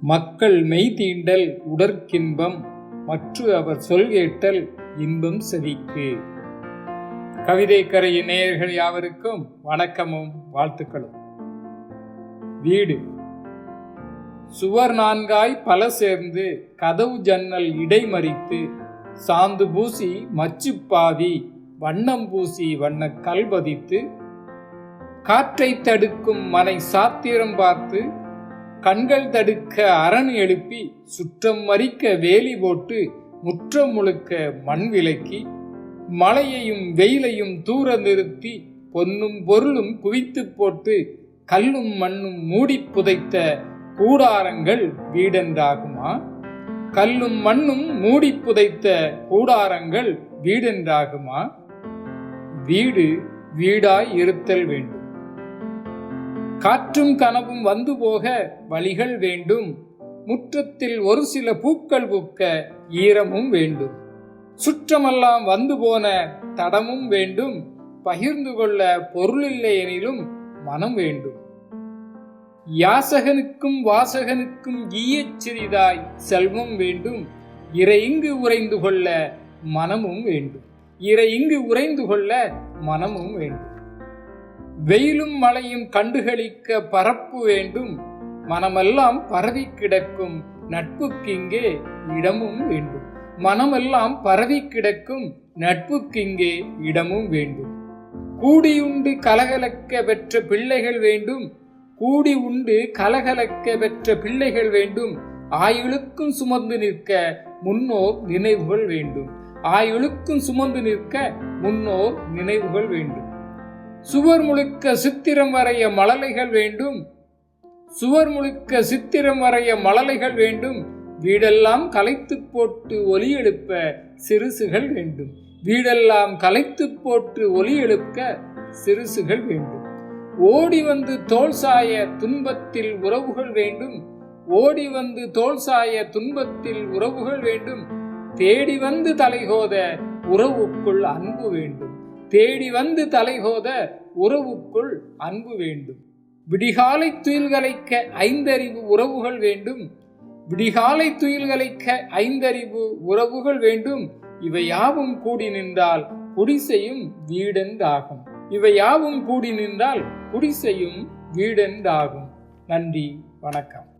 மக்கள் மெய் தீண்டல் உடற்கின்பம் மற்ற அவர் சொல் கேட்டல் இன்பம் செவிக்கு. கவிதை கரையின் நேயர்கள் யாவருக்கும் வணக்கமும் வாழ்த்துக்களும். வீடு. சுவர் நான்காய் பல சேர்ந்து கதவு ஜன்னல் இடைமறித்து சாந்து பூசி மச்சுப்பாவி வண்ணம் பூசி வண்ண கல்பதித்து காற்றை தடுக்கும் மனை சாத்திரம் பார்த்து கண்கள் தடுக்க அரண் எழுப்பி சுற்றம் மறிக்க வேலி போட்டு முற்றம் முழுக்க மண் விலக்கி மழையையும் வெயிலையும் தூர நிறுத்தி பொன்னும் பொருளும் குவித்து போட்டு கல்லும் மண்ணும் மூடி புதைத்த கூடாரங்கள் வீடென்றாகுமா? கல்லும் மண்ணும் மூடி புதைத்த கூடாரங்கள் வீடென்றாகுமா? வீடு வீடாய் இருத்தல் வேண்டும். காற்றும் கனவும் வந்து போக வழிகள் வேண்டும். முற்றத்தில் ஒரு சில பூக்கள் பூக்க ஈரமும் வேண்டும். சுற்றமெல்லாம் வந்து போன தடமும் வேண்டும். பகிர்ந்து கொள்ள பொருளில்லை எனிலும் மனம் வேண்டும். யாசகனுக்கும் வாசகனுக்கும் ஈயச் சிறிதாய் செல்வம் வேண்டும். இறை இங்கு உறைந்து கொள்ள மனமும் வேண்டும். இறை இங்கு உறைந்து கொள்ள மனமும் வேண்டும். வெயிலும் மழையும் கண்டுகளிக்க பரப்பு வேண்டும். மனமெல்லாம் பரவி கிடக்கும். நட்புக்கிங்கே இடமும் வேண்டும். மனமெல்லாம் பரவி கிடக்கும். நட்புக்கிங்கே இடமும் வேண்டும். கூடியுண்டு கலகலக்க பெற்ற பிள்ளைகள் வேண்டும். கூடி உண்டு கலகலக்க பெற்ற பிள்ளைகள் வேண்டும். ஆயுளுக்கும் சுமந்து நிற்க முன்னோர் நினைவுகள் வேண்டும். ஆயுளுக்கும் சுமந்து நிற்க முன்னோர் நினைவுகள் வேண்டும். சுவர் முழுக்க சித்திரம் வரைய மழலைகள் வேண்டும். சுவர் முழுக்க சித்திரம் வரைய மழலைகள் வேண்டும். வீடெல்லாம் கலைத்து போட்டு ஒலி எழுப்ப சிறுசுகள் வேண்டும். வீடெல்லாம் கலைத்து போட்டு ஒலி எழுப்ப சிறுசுகள் வேண்டும். ஓடி வந்து தோல் சாய துன்பத்தில் உறவுகள் வேண்டும். ஓடி வந்து தோல் சாய துன்பத்தில் உறவுகள் வேண்டும். தேடி வந்து தலைகோத உறவுக்குள் அன்பு வேண்டும். தேடி வந்து தலைகோத உறவுக்குள் அன்பு வேண்டும். விடிகாலை துயில்களைக்க ஐந்தறிவு உறவுகள் வேண்டும். விடிகாலை துயில்களைக்க ஐந்தறிவு உறவுகள் வேண்டும். இவை யாவும் கூடி நின்றால் குடிசையும் வீடென்றாகும் இவை யாவும் கூடி நின்றால் குடிசையும் வீடென்றாகும் நன்றி வணக்கம்.